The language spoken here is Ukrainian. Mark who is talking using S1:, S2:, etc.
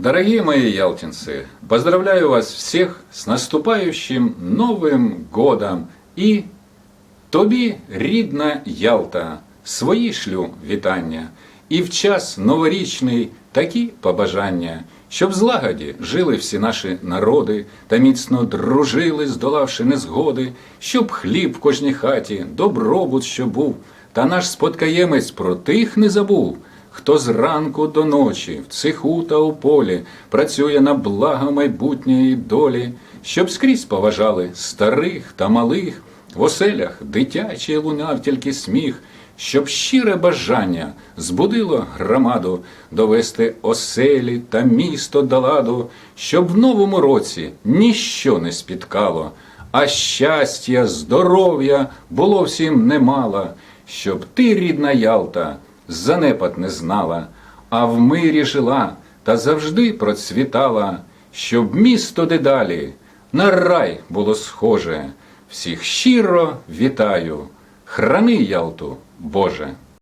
S1: Дорогие мои ялтинцы, поздравляю вас всех с наступающим Новым годом і тобі, рідна Ялта, свої шлю вітання, і в час новорічний такі побажання, щоб злагоді жили всі наші народи та міцно дружили, здолавши незгоди, щоб хліб в кожній хаті, добробут, що був, та наш спадкоємець про тих не забув. Хто зранку до ночі в цеху та у полі працює на благо майбутньої долі, щоб скрізь поважали старих та малих, в оселях дитячий лунав тільки сміх, щоб щире бажання збудило громаду довести оселі та місто до ладу, щоб в новому році ніщо не спіткало, а щастя, здоров'я було всім немало, щоб ти, рідна Ялта, занепад не знала, а в мирі жила та завжди процвітала, щоб місто дедалі на рай було схоже. Всіх щиро вітаю, храни Ялту, Боже.